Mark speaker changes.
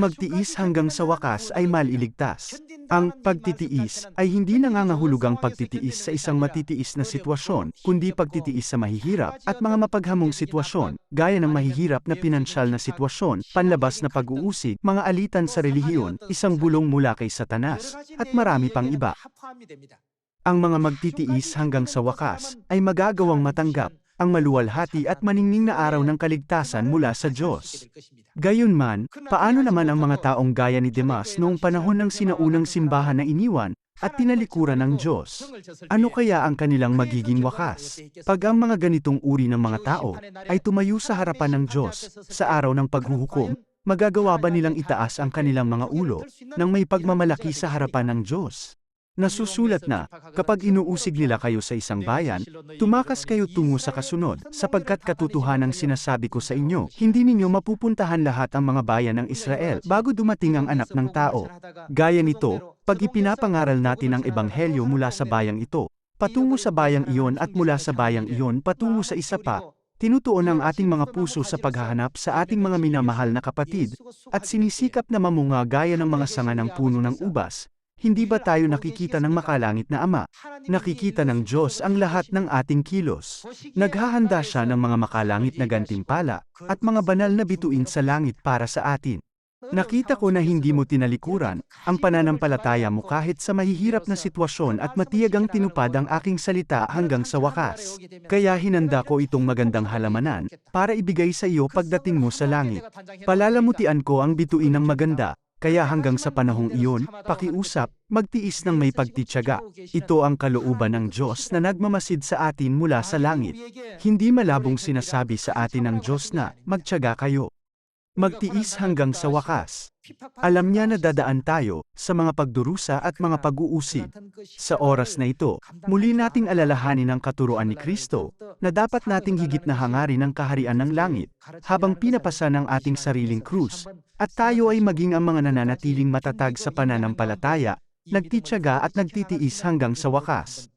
Speaker 1: magtiis hanggang sa wakas ay maliligtas. Ang pagtitiis ay hindi nangangahulugang pagtitiis sa isang matitiis na sitwasyon, kundi pagtitiis sa mahihirap at mga mapaghamong sitwasyon, gaya ng mahihirap na pinansyal na sitwasyon, panlabas na pag-uusig, mga alitan sa relihiyon, isang bulong mula kay Satanas, at marami pang iba. Ang mga magtitiis hanggang sa wakas ay magagawang matanggap ang maluwalhati at maningning na araw ng kaligtasan mula sa Diyos. Gayunman, paano naman ang mga taong gaya ni Demas noong panahon ng sinaunang simbahan na iniwan at tinalikuran ng Diyos? Ano kaya ang kanilang magiging wakas? Pag ang mga ganitong uri ng mga tao ay tumayo sa harapan ng Diyos sa araw ng paghuhukom, magagawa ba nilang itaas ang kanilang mga ulo nang may pagmamalaki sa harapan ng Diyos? Nasusulat na, kapag inuusig nila kayo sa isang bayan, tumakas kayo tungo sa kasunod, sapagkat katotohanang sinasabi ko sa inyo, hindi ninyo mapupuntahan lahat ang mga bayan ng Israel bago dumating ang anak ng tao. Gaya nito, pag ipinapangaral natin ang ebanghelyo mula sa bayang ito, patungo sa bayang iyon at mula sa bayang iyon patungo sa isa pa, tinutuon ang ating mga puso sa paghahanap sa ating mga minamahal na kapatid, at sinisikap na mamunga gaya ng mga sanga ng puno ng ubas, hindi ba tayo nakikita ng makalangit na Ama? Nakikita ng Diyos ang lahat ng ating kilos. Naghahanda siya ng mga makalangit na gantimpala at mga banal na bituin sa langit para sa atin. Nakita ko na hindi mo tinalikuran ang pananampalataya mo kahit sa mahihirap na sitwasyon at matiyagang tinupad ang aking salita hanggang sa wakas. Kaya hinanda ko itong magandang halamanan para ibigay sa iyo pagdating mo sa langit. Palalamutian ko ang bituin ng maganda kaya hanggang sa panahong iyon, pakiusap, magtiis ng may pagtityaga. Ito ang kalooban ng Diyos na nagmamasid sa atin mula sa langit. Hindi malabong sinasabi sa atin ng Diyos na, magtyaga kayo. Magtiis hanggang sa wakas. Alam niya na dadaan tayo sa mga pagdurusa at mga pag-uusig. Sa oras na ito, muli nating alalahanin ang katuruan ni Kristo na dapat nating higit na hangarin ang kaharian ng langit habang pinapasa ng ating sariling krus at tayo ay maging ang mga nananatiling matatag sa pananampalataya, nagtityaga at nagtitiis hanggang sa wakas.